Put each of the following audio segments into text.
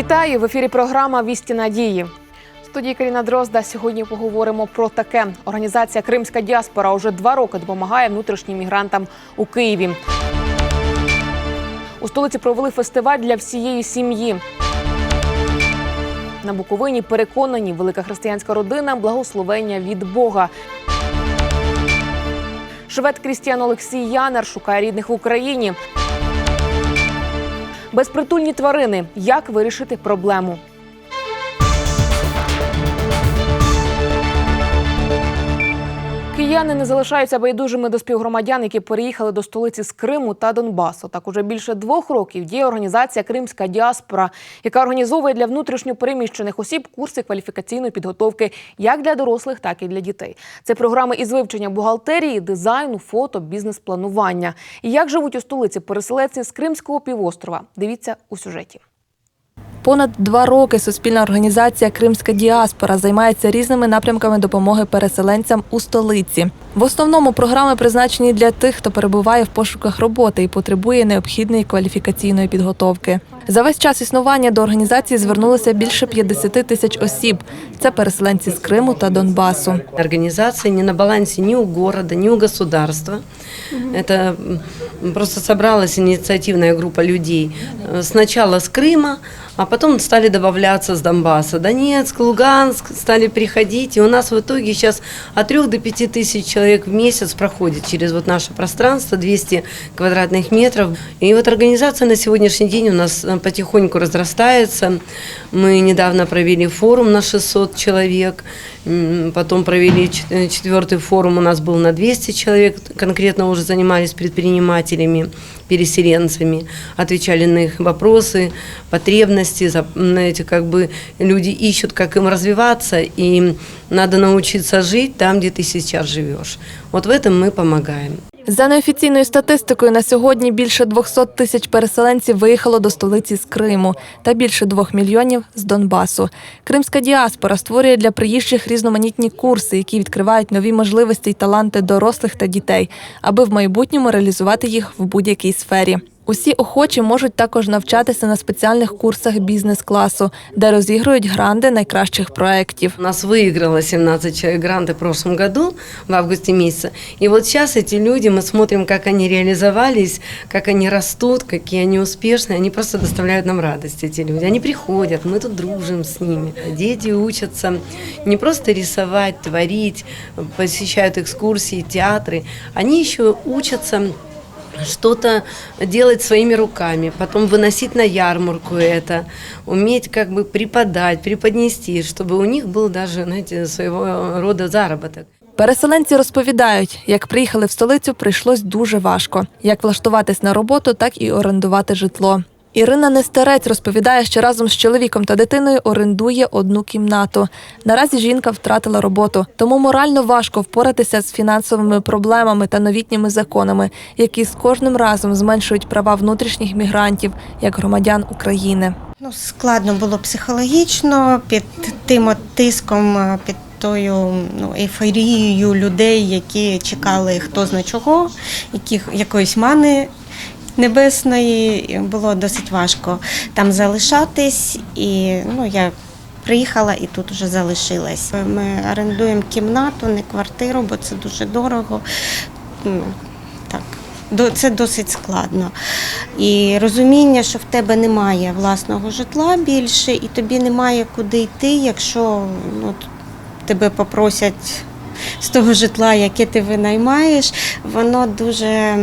Вітаю в ефірі. Програма Вісті надії. Студії Каріна Дрозда. Сьогодні поговоримо про таке. Організація Кримська діаспора уже два роки допомагає внутрішнім мігрантам у Києві. У столиці провели фестиваль для всієї сім'ї. На Буковині переконані, велика християнська родина благословення від Бога. Швед Крістіан Олексій Янер шукає рідних в Україні. Безпритульні тварини. Як вирішити проблему? Кияни не залишаються байдужими до співгромадян, які переїхали до столиці з Криму та Донбасу. Так уже більше двох років діє організація Кримська діаспора, яка організовує для внутрішньо переміщених осіб курси кваліфікаційної підготовки як для дорослих, так і для дітей. Це програми із вивчення бухгалтерії, дизайну, фото, бізнес-планування. І як живуть у столиці переселенці з Кримського півострова? Дивіться у сюжеті. Понад два роки суспільна організація Кримська діаспора займається різними напрямками допомоги переселенцям у столиці. В основному програми призначені для тих, хто перебуває в пошуках роботи і потребує необхідної кваліфікаційної підготовки. За весь час існування до організації звернулося більше 50 тисяч осіб. Це переселенці з Криму та Донбасу. Организация не на балансе ни у города, ни у государства. Это м, просто собралась инициативная группа людей. Э, Сначала с Крыма, а потом стали добавляться с Донбасса. Донецк, Луганск стали приходить. И у нас в итоге сейчас от 3 до 5 тысяч человек в месяц проходит через вот наше пространство, 200 квадратных метров. И вот организация на сегодняшний день у нас э, потихоньку разрастается. Мы недавно провели форум на 600 человек. Потом провели э, четвертый форум, у нас был на 200 человек, конкретно уже занимались предпринимателями, переселенцами, отвечали на их вопросы, потребности, знаете, как бы люди ищут, как им развиваться, и надо научиться жить там, где ты сейчас живешь. Вот в этом мы помогаем. За неофіційною статистикою, на сьогодні більше 200 тисяч переселенців виїхало до столиці з Криму та більше 2 мільйонів з Донбасу. Кримська діаспора створює для приїжджих різноманітні курси, які відкривають нові можливості й таланти дорослих та дітей, аби в майбутньому реалізувати їх в будь-якій сфері. Усі охочі можуть також навчатися на спеціальних курсах бізнес-класу, де розігрують гранди найкращих проєктів. У нас выиграло 17 человек гранты в прошлом году, в августе месяце. И вот сейчас эти люди, мы смотрим, как они реализовались, как они растут, какие они успешные. Они просто доставляют нам радость, эти люди. Они приходят, мы тут дружим с ними. Дети учатся не просто рисовать, творить, посещают экскурсии, театры. Они еще учатся что-то делать своими руками, потом выносить на ярмарку это, уметь как бы преподать, преподнести, чтобы у них был даже, знаете, своего рода заработок. Переселенці розповідають, як приїхали в столицю, прийшлось дуже важко. Як влаштуватись на роботу, так і орендувати житло. Ірина Нестерець розповідає, що разом з чоловіком та дитиною орендує одну кімнату. Наразі жінка втратила роботу, тому морально важко впоратися з фінансовими проблемами та новітніми законами, які з кожним разом зменшують права внутрішніх мігрантів як громадян України. Ну, складно було психологічно під тим тиском, е, під тою ну, ейфорією людей, які чекали хто зна чого, яких, якоїсь мани небесної. Було досить важко там залишатись. І ну, я приїхала і тут вже залишилась. Ми орендуємо кімнату, не квартиру, бо це дуже дорого. Ну, Так, це досить складно. І розуміння, що в тебе немає власного житла більше, і тобі немає куди йти, якщо ну, тебе попросять з того житла, яке ти винаймаєш, воно дуже,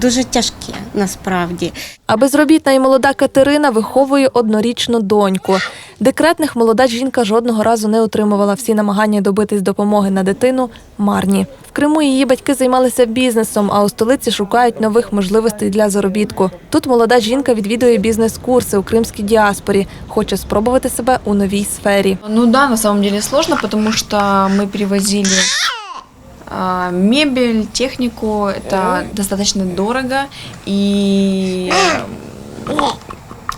дуже тяжке насправді. А безробітна і молода Катерина виховує однорічну доньку. Декретних молода жінка жодного разу не отримувала всі намагання добитись допомоги на дитину марні. В Криму її батьки займалися бізнесом, а у столиці шукають нових можливостей для заробітку. Тут молода жінка відвідує бізнес-курси у кримській діаспорі, хоче спробувати себе у новій сфері. Ну да, на самом деле сложно, потому что мы перевозили мебель, технику, это достаточно дорого и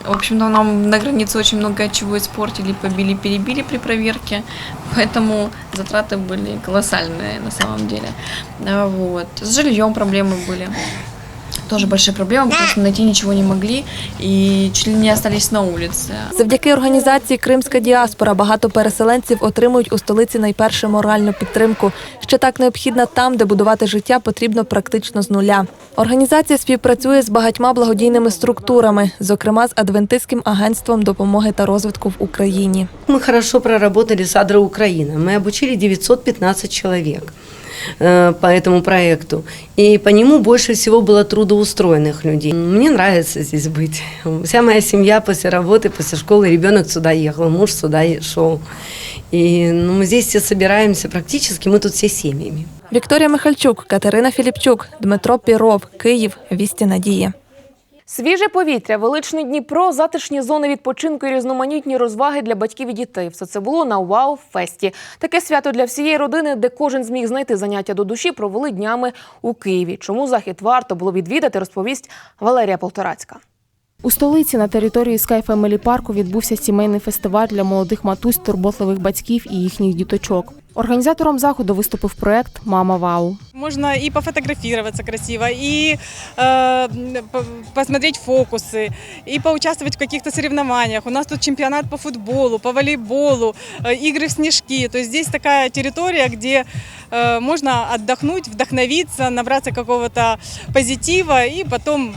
в общем-то, нам на границе очень много чего испортили, побили, перебили при проверке, поэтому затраты были колоссальные на самом деле. А, Вот. С жильем проблемы были. тоже большая проблема, потому что найти ничего не могли и чуть ли не остались на улице. Завдяки організації Кримська діаспора багато переселенців отримують у столиці найперше моральну підтримку, що так необхідна там, де будувати життя потрібно практично з нуля. Організація співпрацює з багатьма благодійними структурами, зокрема з Адвентистським агентством допомоги та розвитку в Україні. Мы хорошо проработали с Адро Украина. Мы обучили 915 человек э, по этому проекту. И по нему больше всего было трудоустроенных людей. Мне нравится здесь быть. Вся моя семья после работы, после школы, ребенок сюда ехал, муж сюда е- шел. И ну, мы здесь все собираемся, практически мы тут все семьями. Вікторія Михальчук, Катерина Філіпчук, Дмитро Піров, Київ. Вісті Надії. Свіже повітря, величний Дніпро, затишні зони відпочинку і різноманітні розваги для батьків і дітей. Все це було на Вау Фесті. Таке свято для всієї родини, де кожен зміг знайти заняття до душі, провели днями у Києві. Чому захід варто було відвідати, розповість Валерія Полторацька. У столиці на території Sky Family парку відбувся сімейний фестиваль для молодих матусь, турботливих батьків і їхніх діточок. Організатором заходу виступив проект Мама Вау. Можно и пофотографироваться красиво, и э, по- посмотреть фокусы, и поучаствовать в каких-то соревнованиях. У нас тут чемпионат по футболу, по волейболу, э, игры в снежки. То есть здесь такая территория, где э, можно отдохнуть, вдохновиться, набраться какого-то позитива и потом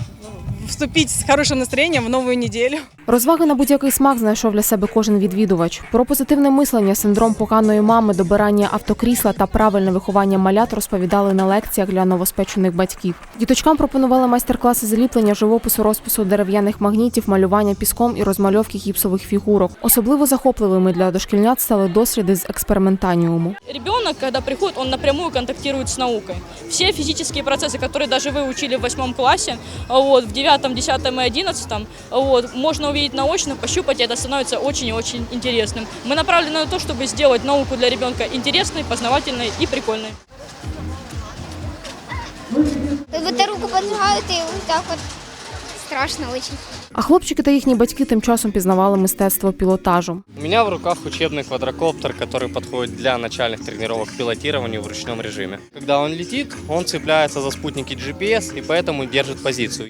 вступить с хорошим настроением в новую неделю. Розваги на будь-який смак знайшов для себе кожен відвідувач. Про позитивне мислення, синдром поканої мами, добирання автокрісла та правильне виховання малят розповідали на лекціях для новоспечених батьків. Діточкам пропонували майстер-класи заліплення живопису, розпису дерев'яних магнітів, малювання піском і розмальовки гіпсових фігурок. Особливо захопливими для дошкільнят стали досліди з експериментаніуму. Ребенок, когда приходит, он напрямую контактирует с наукой. Все физические процессы, которые даже вы учили в восьмом классе, вот, в девятом, десятом и одиннадцатом, вот, можно увидеть наочно, пощупать, и это становится очень и очень интересным. Мы направлены на то, чтобы сделать науку для ребенка интересной, познавательной и прикольной. Вы эту руку поджигаете и вот так вот страшно очень. А хлопчики та їхні батьки тим часом пізнавали мистецтво пілотажу. У меня в руках учебный квадрокоптер, который подходит для начальных тренировок к пилотированию в ручном режиме. Когда он летит, он цепляется за спутники GPS и поэтому держит позицию.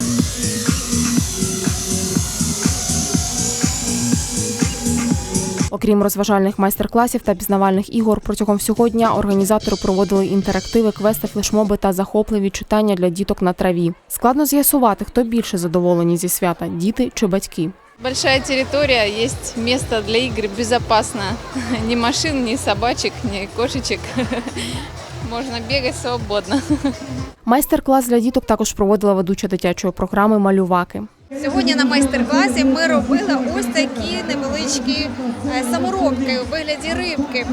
Окрім розважальних майстер-класів та пізнавальних ігор, протягом всього дня організатори проводили інтерактиви, квести, флешмоби та захопливі читання для діток на траві. Складно з'ясувати, хто більше задоволені зі свята діти чи батьки. Большая территория, есть место для игр безопасно. Ни машин, ни собачек, ни кошечек. Можно бегать свободно. Майстер-клас для діток також проводила ведуча дитячої програми Малюваки. Сьогодні на майстер-класі ми робили ось такі невеличкі е, саморобки у вигляді рибки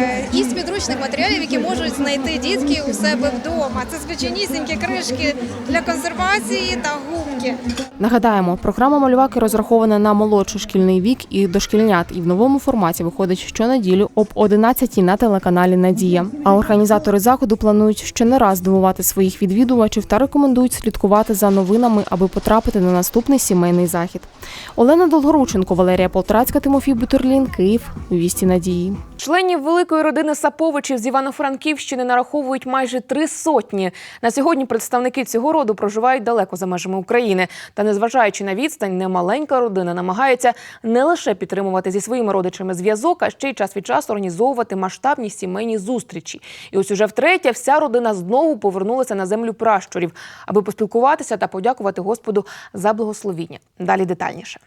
е, із підручних матеріалів, які можуть знайти дітки у себе вдома. Це звичайнісінькі кришки для консервації та губки. Нагадаємо, програма Малюваки розрахована на молодший шкільний вік і дошкільнят, і в новому форматі виходить щонеділю об 11 на телеканалі Надія. А організатори заходу планують ще не раз здивувати своїх відвідувачів та рекомендують слідкувати за новинами, аби потрапити на наступний сімейний захід. Олена Долгорученко, Валерія Полтрацька, Тимофій Бутурлін, Київ. Вісті надії. Членів великої родини Саповичів з Івано-Франківщини нараховують майже три сотні. На сьогодні представники цього роду проживають далеко за межами України. Та незважаючи на відстань, немаленька родина намагається не лише підтримувати зі своїми родичами зв'язок, а ще й час від часу організовувати масштабні сімейні зустрічі. І ось уже втретє вся родина знову повернулася на землю пращурів, аби поспілкуватися та подякувати Господу за благословіння. Далі детальніше.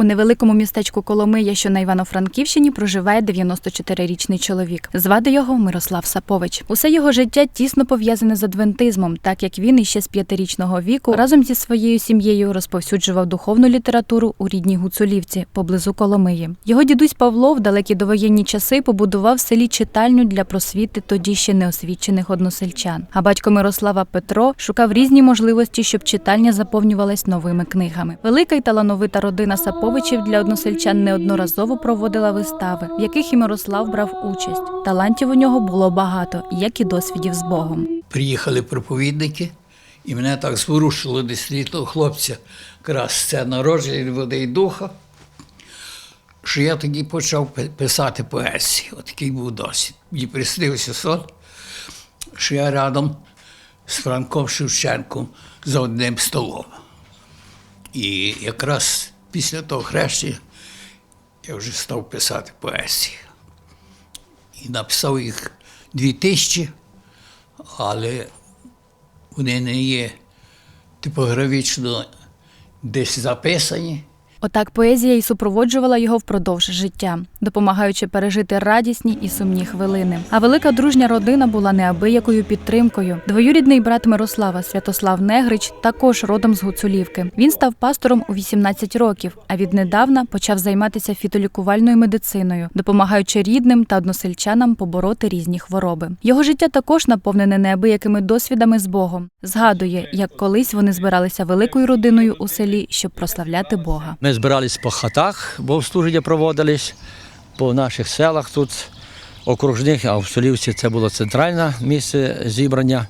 У невеликому містечку Коломия, що на Івано-Франківщині, проживає 94-річний чоловік. Звати його Мирослав Сапович. Усе його життя тісно пов'язане з адвентизмом, так як він іще з п'ятирічного віку разом зі своєю сім'єю розповсюджував духовну літературу у рідній Гуцулівці поблизу Коломиї. Його дідусь Павло в далекі довоєнні часи побудував в селі читальню для просвіти тоді ще неосвічених односельчан. А батько Мирослава Петро шукав різні можливості, щоб читальня заповнювалась новими книгами. Велика й талановита родина Саповичів для односельчан неодноразово проводила вистави, в яких і Мирослав брав участь. Талантів у нього було багато, як і досвідів з Богом. приїхали проповідники, і мене так зворушило десь літо хлопця, якраз це народження води і духа, що я тоді почав писати поезії. Отакий був досвід. Мені приснився сон, що я рядом з Франком Шевченком за одним столом. І якраз після того хрещення я вже став писати поезії. І написав їх дві тисячі, але вони не є типографічно десь записані. Отак поезія й супроводжувала його впродовж життя, допомагаючи пережити радісні і сумні хвилини. А велика дружня родина була неабиякою підтримкою. Двоюрідний брат Мирослава Святослав Негрич також родом з Гуцулівки. Він став пастором у 18 років, а віднедавна почав займатися фітолікувальною медициною, допомагаючи рідним та односельчанам побороти різні хвороби. Його життя також наповнене неабиякими досвідами з Богом. Згадує, як колись вони збиралися великою родиною у селі, щоб прославляти Бога. Ми збирались по хатах, богослуження проводились по наших селах тут окружних, а в Солівці це було центральне місце зібрання.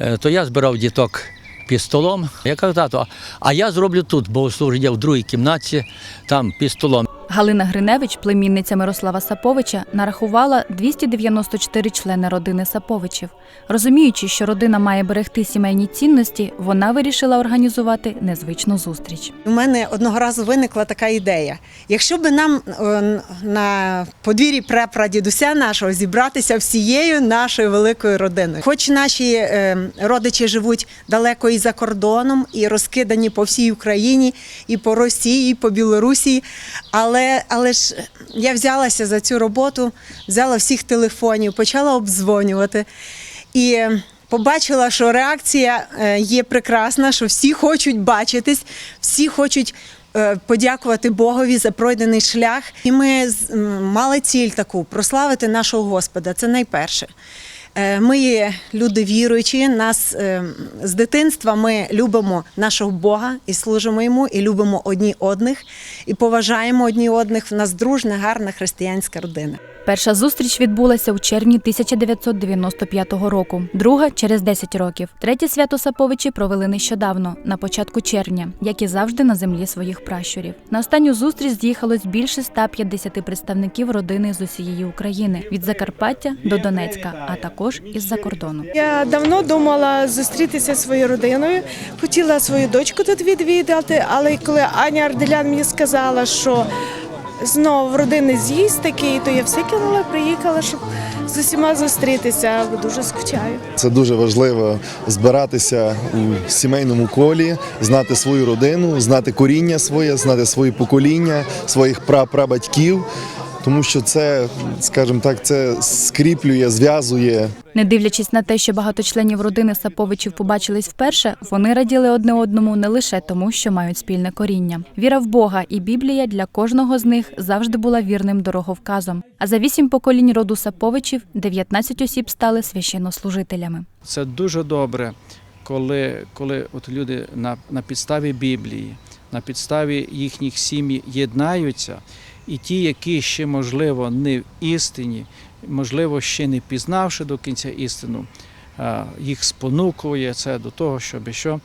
Е, То я збирав діток під столом. Я кажу, тату, а я зроблю тут богослуження в другій кімнаті, там під столом. Галина Гриневич, племінниця Мирослава Саповича, нарахувала 294 члени родини Саповичів. Розуміючи, що родина має берегти сімейні цінності, вона вирішила організувати незвичну зустріч. У мене одного разу виникла така ідея. Якщо би нам е, на подвір'ї прапрадідуся нашого зібратися всією нашою великою родиною, хоч наші е, родичі живуть далеко і за кордоном, і розкидані по всій Україні, і по Росії, і по Білорусі, але, але ж я взялася за цю роботу, взяла всіх телефонів, почала обдзвонювати. І побачила, що реакція е, є прекрасна, що всі хочуть бачитись, всі хочуть е, подякувати Богові за пройдений шлях. І ми мали ціль таку прославити нашого Господа. Це найперше. Е, Ми є люди віруючі. Нас е, з дитинства ми любимо нашого Бога і служимо йому, і любимо одні одних, і поважаємо одні одних. В нас дружна, гарна християнська родина. Перша зустріч відбулася у червні 1995 року, друга через 10 років. Третє свято Саповичі провели нещодавно, на початку червня, як і завжди на землі своїх пращурів. На останню зустріч з'їхалось більше 150 представників родини з усієї України від Закарпаття до Донецька, а також із-за кордону. Я давно думала зустрітися зі своєю родиною. Хотіла свою дочку тут відвідати, але коли Аня Арделян мені сказала, що знову родини з'їзд такий, то я все кинула, приїхала, щоб з усіма зустрітися. Дуже скучаю. Це дуже важливо збиратися у сімейному колі, знати свою родину, знати коріння своє, знати свої покоління, своїх прапрабатьків, тому що це, скажімо так, це скріплює, зв'язує. Не дивлячись на те, що багато членів родини Саповичів побачились вперше, вони раділи одне одному не лише тому, що мають спільне коріння. Віра в Бога і Біблія для кожного з них завжди була вірним дороговказом. А за вісім поколінь роду Саповичів 19 осіб стали священнослужителями. Це дуже добре, коли, коли от люди на, на підставі Біблії, на підставі їхніх сім'ї єднаються, і ті, які ще, можливо, не в істині, можливо, ще не пізнавши до кінця істину, їх спонукує це до того, щоб що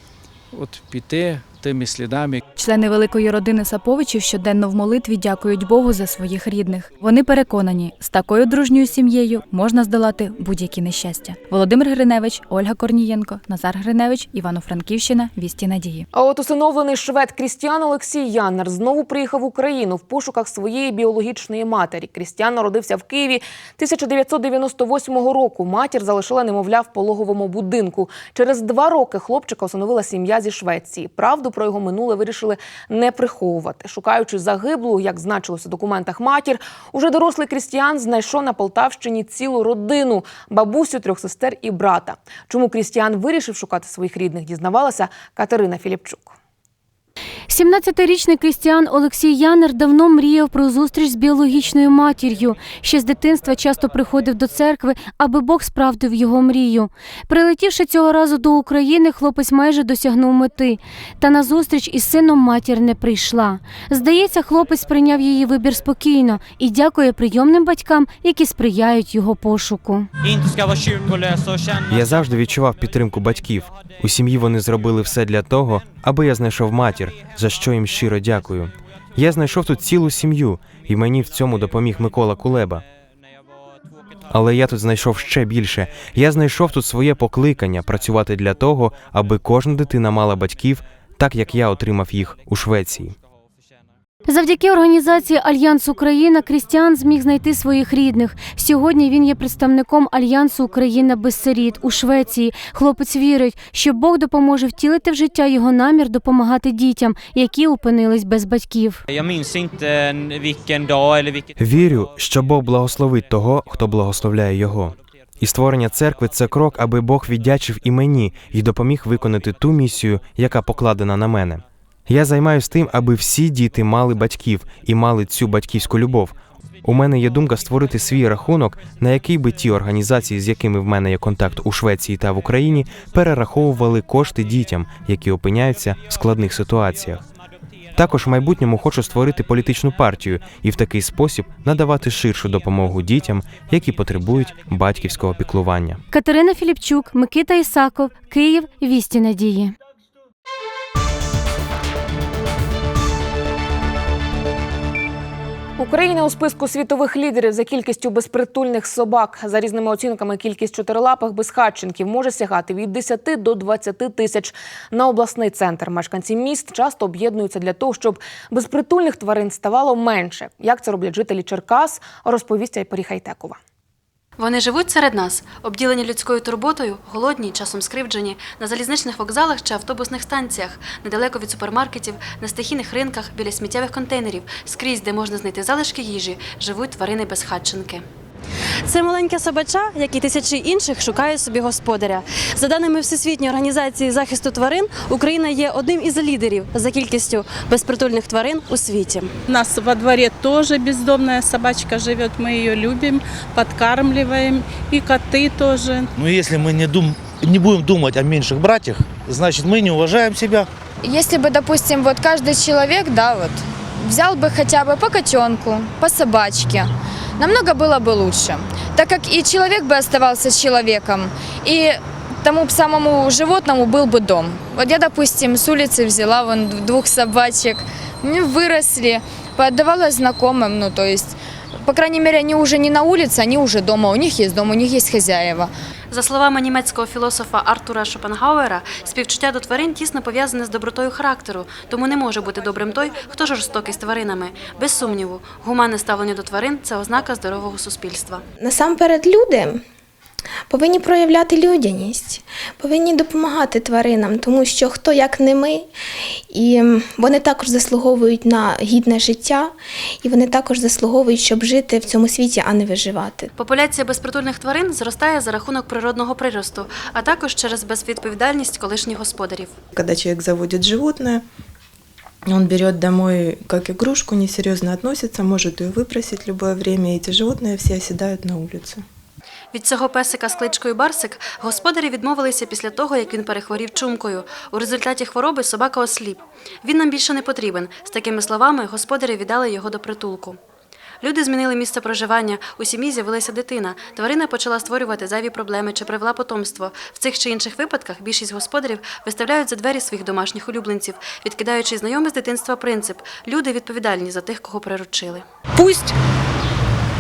от піти тими слідами. Члени великої родини Саповичів щоденно в молитві дякують Богу за своїх рідних. Вони переконані, з такою дружньою сім'єю можна здолати будь-які нещастя. Володимир Гриневич, Ольга Корнієнко, Назар Гриневич, Івано-Франківщина, Вісті Надії. А от усиновлений швед Крістіан Олексій Яннер знову приїхав в Україну в пошуках своєї біологічної матері. Крістіан народився в Києві 1998 року. Матір залишила немовля в пологовому будинку. Через два роки хлопчика усиновила сім'я зі Швеції. Правду про його минуле вирішили не приховувати. Шукаючи загиблу, як значилося в документах матір, уже дорослий Крістіан знайшов на Полтавщині цілу родину бабусю, трьох сестер і брата. Чому Крістіан вирішив шукати своїх рідних, дізнавалася Катерина Філіпчук. 17-річний Крістіан Олексій Янер давно мріяв про зустріч з біологічною матір'ю. Ще з дитинства часто приходив до церкви, аби Бог справдив його мрію. Прилетівши цього разу до України, хлопець майже досягнув мети. Та на зустріч із сином матір не прийшла. Здається, хлопець прийняв її вибір спокійно і дякує прийомним батькам, які сприяють його пошуку. Я завжди відчував підтримку батьків. У сім'ї вони зробили все для того, аби я знайшов матір, за що їм щиро дякую. Я знайшов тут цілу сім'ю, і мені в цьому допоміг Микола Кулеба. Але я тут знайшов ще більше. Я знайшов тут своє покликання працювати для того, аби кожна дитина мала батьків, так як я отримав їх у Швеції. Завдяки організації Альянс Україна Крістіан зміг знайти своїх рідних. Сьогодні він є представником Альянсу Україна без сиріт у Швеції. Хлопець вірить, що Бог допоможе втілити в життя його намір допомагати дітям, які опинились без батьків. Вірю, що Бог благословить того, хто благословляє його. І створення церкви це крок, аби Бог віддячив і мені і допоміг виконати ту місію, яка покладена на мене. Я займаюся тим, аби всі діти мали батьків і мали цю батьківську любов. У мене є думка створити свій рахунок, на який би ті організації, з якими в мене є контакт у Швеції та в Україні, перераховували кошти дітям, які опиняються в складних ситуаціях. Також в майбутньому хочу створити політичну партію і в такий спосіб надавати ширшу допомогу дітям, які потребують батьківського піклування. Катерина Філіпчук, Микита Ісаков, Київ, Вісті Надії. Україна у списку світових лідерів за кількістю безпритульних собак. За різними оцінками, кількість чотирилапих безхатченків може сягати від 10 до 20 тисяч. На обласний центр мешканці міст часто об'єднуються для того, щоб безпритульних тварин ставало менше. Як це роблять жителі Черкас, розповість Айпорі Хайтекова. Вони живуть серед нас, обділені людською турботою, голодні, часом скривджені, на залізничних вокзалах чи автобусних станціях, недалеко від супермаркетів, на стихійних ринках, біля сміттєвих контейнерів, скрізь, де можна знайти залишки їжі, живуть тварини безхатченки. Це маленьке собача, як і тисячі інших, шукає собі господаря. За даними Всесвітньої організації захисту тварин, Україна є одним із лідерів за кількістю безпритульних тварин у світі. У нас во дворе тоже бездомная собачка живет, мы ее любим, подкармливаем, и коты тоже. Но если мы не, дум... не будем думать о меньших братьях, значит мы не уважаем себя. Если бы, допустим, вот каждый человек, да, вот, взял бы хотя бы по котенку, по собачке, намного было бы лучше. Так как и человек бы оставался человеком, и тому самому животному был бы дом. Вот я, допустим, с улицы взяла вон двух собачек, они выросли, поотдавала знакомым, ну, то есть, по крайней мере, они уже не на улице, они уже дома, у них есть дом, у них есть хозяева. За словами німецького філософа Артура Шопенгауера, співчуття до тварин тісно пов'язане з добротою характеру, тому не може бути добрим той, хто жорстокий з тваринами. Без сумніву, гуманне ставлення до тварин це ознака здорового суспільства. Насамперед, люди повинні проявляти людяність, повинні допомагати тваринам, тому що хто як не ми, і вони також заслуговують на гідне життя, і вони також заслуговують, щоб жити в цьому світі, а не виживати. Популяція безпритульних тварин зростає за рахунок природного приросту, а також через безвідповідальність колишніх господарів. Когда человек заводит животное, он берет домой как игрушку, несерьезно относится, может ее выбросить в любое время, и эти животные все оседают на улице. Від цього песика з кличкою Барсик господарі відмовилися після того, як він перехворів чумкою. У результаті хвороби собака осліп. Він нам більше не потрібен. З такими словами господарі віддали його до притулку. Люди змінили місце проживання, у сім'ї з'явилася дитина. Тварина почала створювати зайві проблеми чи привела потомство. В цих чи інших випадках більшість господарів виставляють за двері своїх домашніх улюбленців, відкидаючи знайомий з дитинства принцип люди відповідальні за тих, кого приручили. Пусть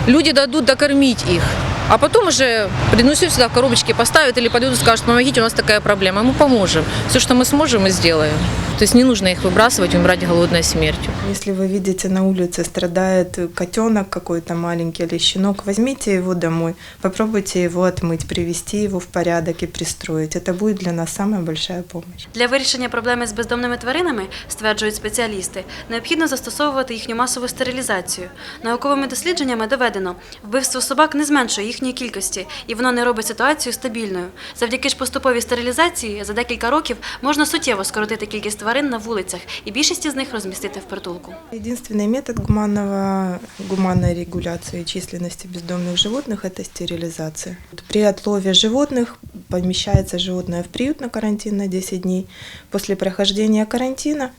люди дадут докормить их, а потом уже принесут сюда в коробочке, поставят или подойдут и скажут, помогите, у нас такая проблема. Мы поможем. Все, что мы сможем, мы сделаем. То есть не нужно их выбрасывать, умирать голодной смертью. Если вы видите на улице страдает котенок какой-то маленький или щенок, возьмите его домой, попробуйте его отмыть, привести его в порядок и пристроить. Это будет для нас самая большая помощь. Для вирішення проблеми з бездомними тваринами, стверджують спеціалісти, необхідно застосовувати їхню масову стерилізацію. Науковими дослідженнями доведено, вбивство собак не зменшує їхньої кількості, і воно не робить ситуацію стабільною. Завдяки ж поступовій стерилізації за декілька років можна суттєво скоротити кількість тварин на вулицях і більшість з них розмістити в притулку. Единственный метод гуманного, гуманной регуляции численности бездомных животных – это стерилизация. При отлове животных помещается животное в приют на карантин на 10 дней. После прохождения карантина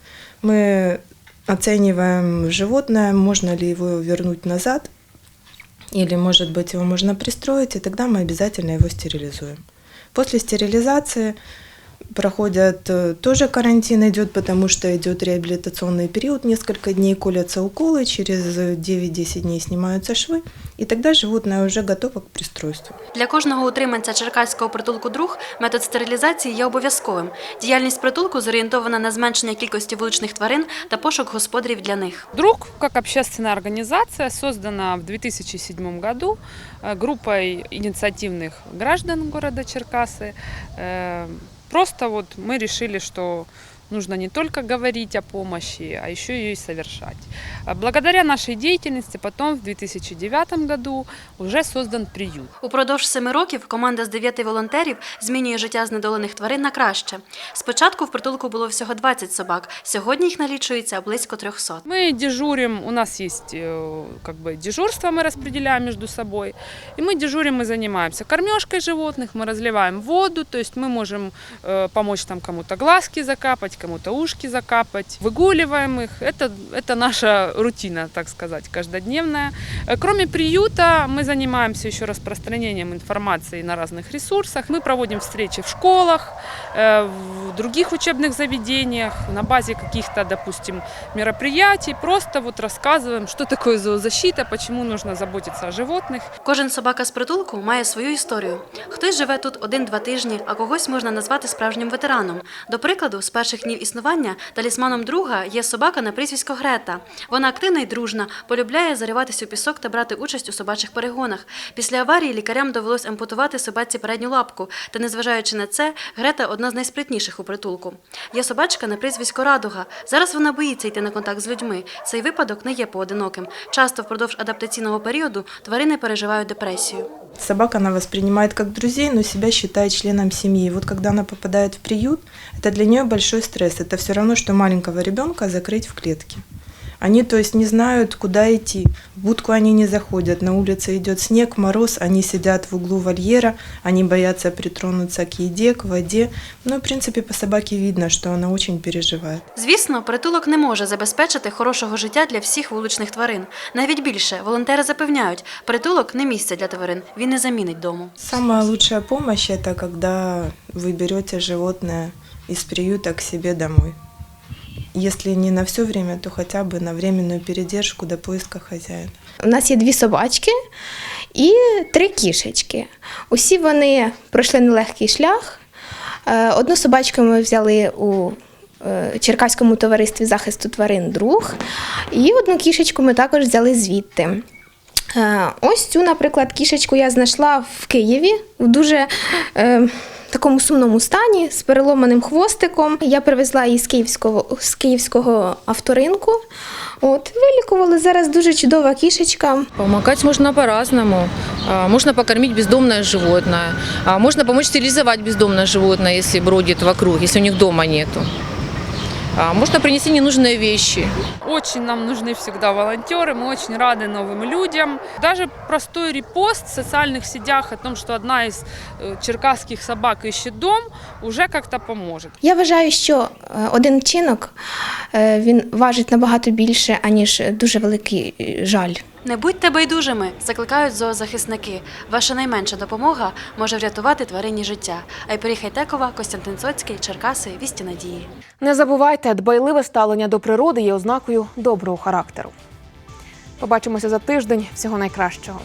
мы оцениваем животное, можно ли его вернуть назад, или, может быть, его можно пристроить, и тогда мы обязательно его стерилизуем. После стерилизации проходят, э, тоже карантин идет, потому что идет реабилитационный период, несколько дней колятся уколы, через э, 9-10 дней снимаются швы, и тогда животное уже готово к пристройству. Для кожного утриманця черкаського притулку друг метод стерилізації є обов'язковим. Діяльність притулку зорієнтована на зменшення кількості вуличних тварин та пошук господарів для них. Друг, как общественная организация, создана в 2007 году э, группой инициативных граждан города Черкасы. Просто вот мы решили, что нужно не только говорить о помощи, а еще ее и совершать. А Благодаря нашей деятельности потом в 2009 году уже создан приют. Упродовж семи років команда з дев'яти волонтерів змінює життя знедолених тварин на краще. Спочатку в притулку було всього 20 собак, сьогодні їх налічується близько 300. Мы дежурим, у нас есть э, как бы дежурство, мы распределяем между собой. И мы дежурим и занимаемся кормежкой животных, мы разливаем воду, то есть мы можем э, помочь там кому-то глазки закапать, кому-то ушки закапать, выгуливаем их. Это, это наша рутина, так сказать, каждодневная. Э, Кроме приюта, мы занимаемся еще распространением информации на разных ресурсах. Мы проводим встречи в школах, э, в других учебных заведениях, на базе каких-то, допустим, мероприятий. Просто вот рассказываем, что такое зоозащита, почему нужно заботиться о животных. Кожен собака з притулку має свою історію. Хтось живе тут один-два тижні, а когось можна назвати справжнім ветераном. До прикладу, з перших днів існування талісманом друга є собака на прізвисько Грета. Вона активна і дружна, полюбляє зариватися у пісок та брати участь у собачих перегонах. Після аварії лікарям довелось ампутувати собаці передню лапку. Та незважаючи на це, Грета одна з найспритніших у притулку. Є собачка на прізвисько Радуга. Зараз вона боїться йти на контакт з людьми. Цей випадок не є поодиноким. Часто впродовж адаптаційного періоду тварини переживають депресію. Собака она воспринимает как друзей, но себя считает членом семьи. Вот когда она попадает в приют, это для нее большой стресс Это все равно, что маленького ребенка закрыть в клетке. Они, то есть, не знают, куда идти. В будку они не заходят. На улице идет снег, мороз, они сидят в углу вольера, они боятся притронуться к еде, к воде. Ну, в принципе, по собаке видно, что она очень переживает. Звісно, притулок не може забезпечити хорошого життя для всіх вуличних тварин. Навіть більше волонтери запевняють, притулок не місце для тварин, він не замінить дому. Самая лучшая помощь – это когда вы берете животное из приюта к себе домой. Если не на все время, то хотя бы на временную передержку до поиска хозяина. У нас є дві собачки і три кішечки. Усі вони пройшли нелегкий шлях. Е, Одну собачку ми взяли у е, Черкаському товаристві захисту тварин друг, і одну кішечку ми також взяли звідти. Е, Ось цю, наприклад, кішечку я знайшла в Києві в дуже такому сумному стані з переломаним хвостиком. Я привезла її з київського, з київського авторинку. От, вилікували зараз дуже чудова кішечка. Помогать можна по-разному. можна Можно покормить бездомное животное. А Можно помочь стерилизовать бездомное животное, если бродит вокруг, если у них дома нету А Можно принести ненужные вещи. Очень нам нужны всегда волонтеры, мы очень рады новым людям. Даже простой репост в социальных сетях о том, что одна из э, черкасских собак ищет дом, уже как-то поможет. Я вважаю, що е, один вчинок е, він важить набагато більше, аніж дуже великий е, жаль. Не будьте байдужими, закликають зоозахисники. Ваша найменша допомога може врятувати тварині життя. Айпері Хайтекова, Костянтин Соцький, Черкаси, Вісті Надії. Не забувайте, дбайливе ставлення до природи є ознакою доброго характеру. Побачимося за тиждень. Всього найкращого.